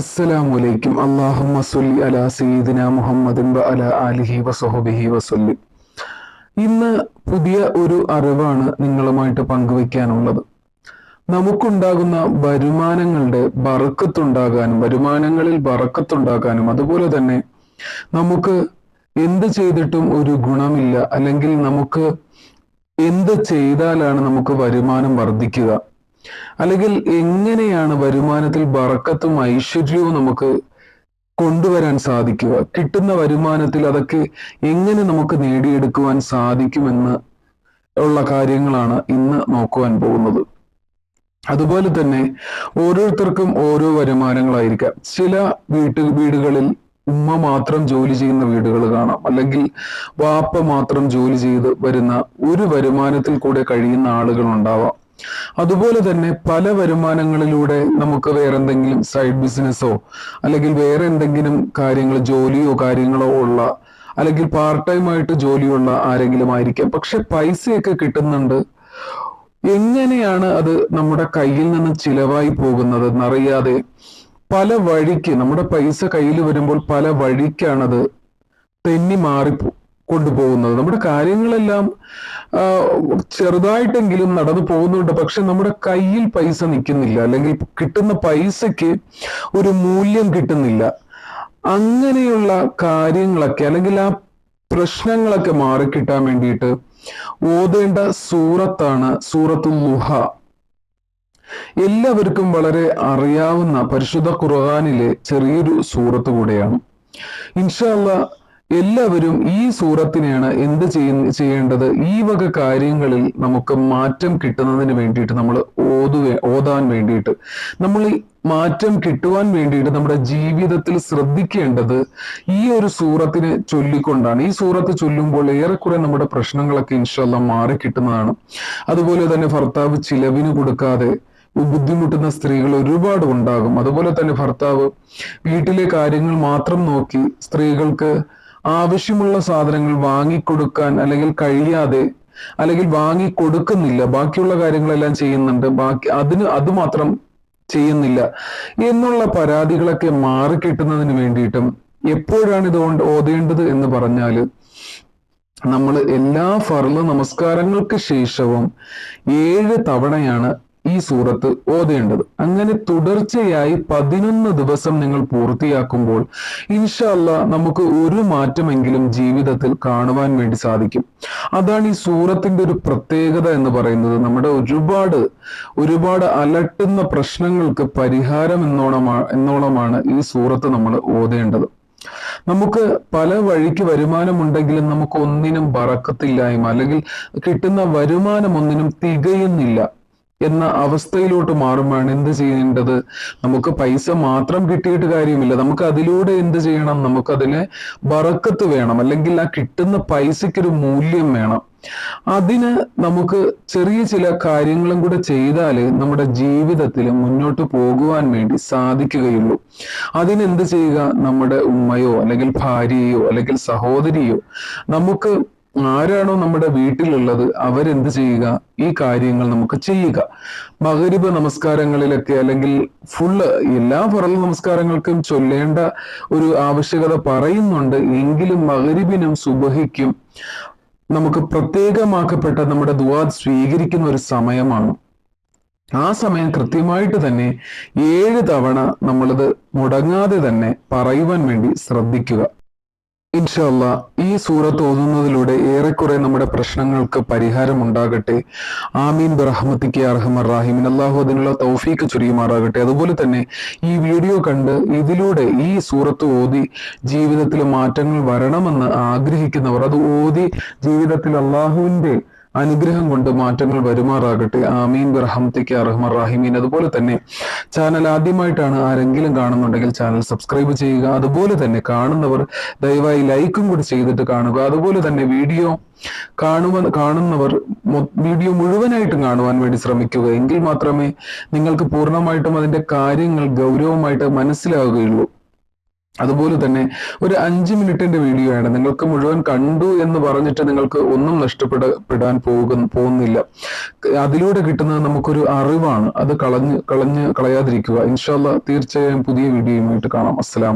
അസ്സലാമലൈക്കും അള്ളാഹുമ്മ സല്ലി അലാ സീദിന മുഹമ്മദിൻ വ അലാ ആലിഹി വസഹബിഹി വസല്ലി. ഇന്ന് പുതിയ ഒരു അറിവാണ് നിങ്ങളുമായിട്ട് പങ്കുവയ്ക്കാനുള്ളത്. നമുക്കുണ്ടാകുന്ന വരുമാനങ്ങളുടെ ബറക്കത്തുണ്ടാകാനും വരുമാനങ്ങളിൽ ബറക്കത്തുണ്ടാകാനും അതുപോലെ തന്നെ നമുക്ക് എന്ത് ചെയ്തിട്ടും ഒരു ഗുണമില്ല. അല്ലെങ്കിൽ നമുക്ക് എന്ത് ചെയ്താലാണ് നമുക്ക് വരുമാനം വർദ്ധിക്കുക. അല്ലെങ്കിൽ എങ്ങനെയാണ് വരുമാനത്തിൽ ബറക്കത്തും ഐശ്വര്യവും നമുക്ക് കൊണ്ടുവരാൻ സാധിക്കുക? കിട്ടുന്ന വരുമാനത്തിൽ അതൊക്കെ എങ്ങനെ നമുക്ക് നേടിയെടുക്കുവാൻ സാധിക്കുമെന്ന് ഉള്ള കാര്യങ്ങളാണ് ഇന്ന് നോക്കുവാൻ പോകുന്നത്. അതുപോലെ തന്നെ ഓരോരുത്തർക്കും ഓരോ വരുമാനങ്ങളായിരിക്കാം. ചില വീട്ടു വീടുകളിൽ ഉമ്മ മാത്രം ജോലി ചെയ്യുന്ന വീടുകൾ കാണാം. അല്ലെങ്കിൽ വാപ്പ മാത്രം ജോലി ചെയ്ത് വരുന്ന ഒരു വരുമാനത്തിൽ കൂടെ കഴിയുന്ന ആളുകൾ ഉണ്ടാവാം. അതുപോലെ തന്നെ പല വരുമാനങ്ങളിലൂടെ നമുക്ക് വേറെ എന്തെങ്കിലും സൈഡ് ബിസിനസ്സോ അല്ലെങ്കിൽ വേറെ എന്തെങ്കിലും കാര്യങ്ങൾ ജോലിയോ കാര്യങ്ങളോ ഉള്ള അല്ലെങ്കിൽ പാർട്ട് ടൈം ആയിട്ട് ജോലിയുള്ള ആരെങ്കിലും ആയിരിക്കാം. പക്ഷെ പൈസയൊക്കെ കിട്ടുന്നുണ്ട്. എങ്ങനെയാണ് അത് നമ്മുടെ കയ്യിൽ നിന്ന് ചിലവായി പോകുന്നത് എന്നറിയാതെ പല വഴിക്ക് നമ്മുടെ പൈസ കയ്യിൽ വരുമ്പോൾ പല വഴിക്കാണത് തെന്നി മാറി കൊണ്ടുപോകുന്നത്. നമ്മുടെ കാര്യങ്ങളെല്ലാം ചെറുതായിട്ടെങ്കിലും നടന്നു പോകുന്നുണ്ട്. പക്ഷെ നമ്മുടെ കയ്യിൽ പൈസ നിൽക്കുന്നില്ല. അല്ലെങ്കിൽ കിട്ടുന്ന പൈസയ്ക്ക് ഒരു മൂല്യം കിട്ടുന്നില്ല. അങ്ങനെയുള്ള കാര്യങ്ങളൊക്കെ അല്ലെങ്കിൽ ആ പ്രശ്നങ്ങളൊക്കെ മാറിക്കിട്ടാൻ വേണ്ടിയിട്ട് ഓതേണ്ട സൂറത്താണ് സൂറത്തു ലുഹ. എല്ലാവർക്കും വളരെ അറിയാവുന്ന പരിശുദ്ധ ഖുർആാനിലെ ചെറിയൊരു സൂറത്ത് കൂടെയാണ്. ഇൻഷാല്ല എല്ലാവരും ഈ സൂറത്തിനെയാണ് എന്ത് ചെയ്യേണ്ടത്? ഈ വക കാര്യങ്ങളിൽ നമുക്ക് മാറ്റം കിട്ടുന്നതിന് വേണ്ടിയിട്ട് നമ്മൾ ഓതുവേ ഓതാൻ വേണ്ടിയിട്ട്. നമ്മൾ മാറ്റം കിട്ടുവാൻ വേണ്ടിയിട്ട് നമ്മുടെ ജീവിതത്തിൽ ശ്രദ്ധിക്കേണ്ടത് ഈ ഒരു സൂറത്തിനെ ചൊല്ലിക്കൊണ്ടാണ്. ഈ സൂറത്ത് ചൊല്ലുമ്പോൾ ഏറെക്കുറെ നമ്മുടെ പ്രശ്നങ്ങളൊക്കെ ഇൻഷല്ല മാറി കിട്ടുന്നതാണ്. അതുപോലെ തന്നെ ഭർത്താവ് ചിലവിന് കൊടുക്കാതെ ബുദ്ധിമുട്ടുന്ന സ്ത്രീകൾ ഒരുപാട് ഉണ്ടാകും. അതുപോലെ തന്നെ ഭർത്താവ് വീട്ടിലെ കാര്യങ്ങൾ മാത്രം നോക്കി സ്ത്രീകൾക്ക് ആവശ്യമുള്ള സാധനങ്ങൾ വാങ്ങിക്കൊടുക്കാൻ അല്ലെങ്കിൽ കഴിയാതെ അല്ലെങ്കിൽ വാങ്ങി കൊടുക്കുന്നില്ല ബാക്കിയുള്ള കാര്യങ്ങളെല്ലാം ചെയ്യുന്നുണ്ട്. ബാക്കി അതിന് അത് മാത്രം ചെയ്യുന്നില്ല. എന്നുള്ള പരാതികളൊക്കെ മാറിക്കിട്ടുന്നതിന് വേണ്ടിയിട്ടും എപ്പോഴാണ് ഇതുകൊണ്ട് ഓതേണ്ടത് എന്ന് പറഞ്ഞാൽ നമ്മൾ എല്ലാ ഫർള നമസ്കാരങ്ങൾക്ക് ശേഷവും ഏഴ് തവണയാണ് ഈ സൂറത്ത് ഓതേണ്ടത്. അങ്ങനെ തുടർച്ചയായി പതിനൊന്ന് ദിവസം നിങ്ങൾ പൂർത്തിയാക്കുമ്പോൾ ഇൻഷല്ല നമുക്ക് ഒരു മാറ്റമെങ്കിലും ജീവിതത്തിൽ കാണുവാൻ വേണ്ടി സാധിക്കും. അതാണ് ഈ സൂറത്തിന്റെ ഒരു പ്രത്യേകത എന്ന് പറയുന്നത്. നമ്മുടെ ഒരുപാട് ഒരുപാട് അലട്ടുന്ന പ്രശ്നങ്ങൾക്ക് പരിഹാരം എന്നോണമാണ് എന്നോണമാണ് ഈ സൂറത്ത് നമ്മൾ ഓതേണ്ടത്. നമുക്ക് പല വഴിക്ക് വരുമാനമുണ്ടെങ്കിലും നമുക്ക് ഒന്നിനും പറക്കത്തില്ലായ്മ അല്ലെങ്കിൽ കിട്ടുന്ന വരുമാനം ഒന്നിനും തികയുന്നില്ല. എന്ന അവസ്ഥയിലോട്ട് മാറുമ്പോഴാണ് എന്ത് ചെയ്യേണ്ടത്? നമുക്ക് പൈസ മാത്രം കിട്ടിയിട്ട് കാര്യമില്ല. നമുക്ക് അതിലൂടെ എന്ത് ചെയ്യണം? നമുക്കതിന് ബറക്കത്ത് വേണം. അല്ലെങ്കിൽ ആ കിട്ടുന്ന പൈസയ്ക്കൊരു മൂല്യം വേണം. അതിന് നമുക്ക് ചെറിയ ചില കാര്യങ്ങളും കൂടെ ചെയ്താൽ നമ്മുടെ ജീവിതത്തിൽ മുന്നോട്ട് പോകുവാൻ വേണ്ടി സാധിക്കുകയുള്ളൂ. അതിനെന്ത് ചെയ്യുക? നമ്മുടെ ഉമ്മയോ അല്ലെങ്കിൽ ഭാര്യയോ അല്ലെങ്കിൽ സഹോദരിയോ നമുക്ക് ആരാണോ നമ്മുടെ വീട്ടിലുള്ളത് അവരെന്ത് ചെയ്യുക? ഈ കാര്യങ്ങൾ നമുക്ക് ചെയ്യുക. മകരിപ നമസ്കാരങ്ങളിലൊക്കെ അല്ലെങ്കിൽ ഫുള്ള് എല്ലാ ഫറൽ നമസ്കാരങ്ങൾക്കും ചൊല്ലേണ്ട ഒരു ആവശ്യകത പറയുന്നുണ്ട്. എങ്കിലും മകരിബിനും സുബഹിക്കും നമുക്ക് പ്രത്യേകമാക്കപ്പെട്ട നമ്മുടെ ദുവാ സ്വീകരിക്കുന്ന ഒരു സമയമാണ്. ആ സമയം കൃത്യമായിട്ട് തന്നെ ഏഴ് തവണ നമ്മളത് മുടങ്ങാതെ തന്നെ പറയുവാൻ വേണ്ടി ശ്രദ്ധിക്കുക. ഇൻഷല്ല ഈ സൂറത്ത് ഓതുന്നതിലൂടെ ഏറെക്കുറെ നമ്മുടെ പ്രശ്നങ്ങൾക്ക് പരിഹാരം ഉണ്ടാകട്ടെ. ആമീൻ. ബറഹമത്തിക്ക് അർഹമർ റാഹിമിൻ അള്ളാഹു അതിനുള്ള തൗഫീക്ക് ചുരിയുമാറാകട്ടെ. അതുപോലെ തന്നെ ഈ വീഡിയോ കണ്ട് ഇതിലൂടെ ഈ സൂറത്ത് ഓതി ജീവിതത്തിൽ മാറ്റങ്ങൾ വരണമെന്ന് ആഗ്രഹിക്കുന്നവർ അത് ഓതി ജീവിതത്തിൽ അള്ളാഹുവിന്റെ അനുഗ്രഹം കൊണ്ട് മാറ്റങ്ങൾ വരുമാറാകട്ടെ. ആമീൻ. ബിർഹംതിക്ക് അറഹ്മർ റാഹിമീൻ അതുപോലെ തന്നെ ചാനൽ ആദ്യമായിട്ടാണ് ആരെങ്കിലും കാണുന്നുണ്ടെങ്കിൽ ചാനൽ സബ്സ്ക്രൈബ് ചെയ്യുക. അതുപോലെ തന്നെ കാണുന്നവർ ദയവായി ലൈക്കും കൂടി ചെയ്തിട്ട് കാണുക. അതുപോലെ തന്നെ വീഡിയോ കാണുവ കാണുന്നവർ വീഡിയോ മുഴുവനായിട്ടും കാണുവാൻ വേണ്ടി ശ്രമിക്കുക. എങ്കിൽ മാത്രമേ നിങ്ങൾക്ക് പൂർണമായിട്ടും അതിന്റെ കാര്യങ്ങൾ ഗൗരവമായിട്ട് മനസ്സിലാവുകയുള്ളൂ. അതുപോലെ തന്നെ ഒരു അഞ്ച് മിനിറ്റിന്റെ വീഡിയോ ആണ് നിങ്ങൾക്ക് മുഴുവൻ കണ്ടു എന്ന് പറഞ്ഞിട്ട് നിങ്ങൾക്ക് ഒന്നും നഷ്ടപ്പെടപ്പെടാൻ പോകുന്ന പോകുന്നില്ല. അതിലൂടെ കിട്ടുന്നത് നമുക്കൊരു അറിവാണ്. അത് കളഞ്ഞ് കളഞ്ഞ് കളയാതിരിക്കുക. ഇൻഷാല്ല തീർച്ചയായും പുതിയ വീഡിയോയുമായിട്ട് കാണാം. അസ്സലാം